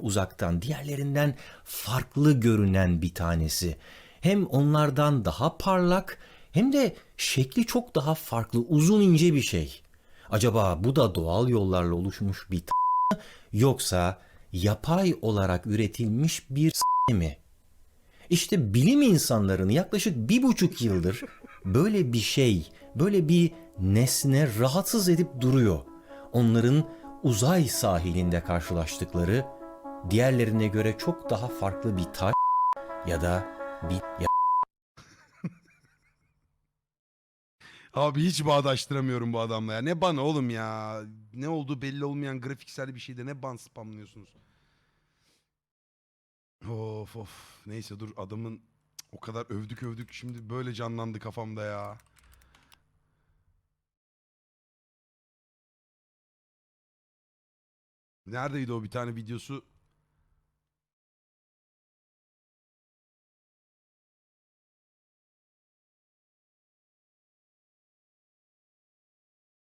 uzaktan, diğerlerinden farklı görünen bir tanesi. Hem onlardan daha parlak hem de şekli çok daha farklı, uzun ince bir şey. Acaba bu da doğal yollarla oluşmuş bir t- yoksa yapay olarak üretilmiş bir mi? İşte bilim insanlarını yaklaşık bir buçuk yıldır böyle bir şey, böyle bir nesne rahatsız edip duruyor. Onların uzay sahilinde karşılaştıkları diğerlerine göre çok daha farklı bir taş ya da bir Abi hiç bağdaştıramıyorum bu adamla ya. Ne ban oğlum ya. Ne olduğu belli olmayan grafiksel bir şeyde ne ban spamlıyorsunuz. Of of. Neyse dur adamın o kadar övdük övdük şimdi böyle canlandı kafamda ya. Neredeydi o bir tane videosu?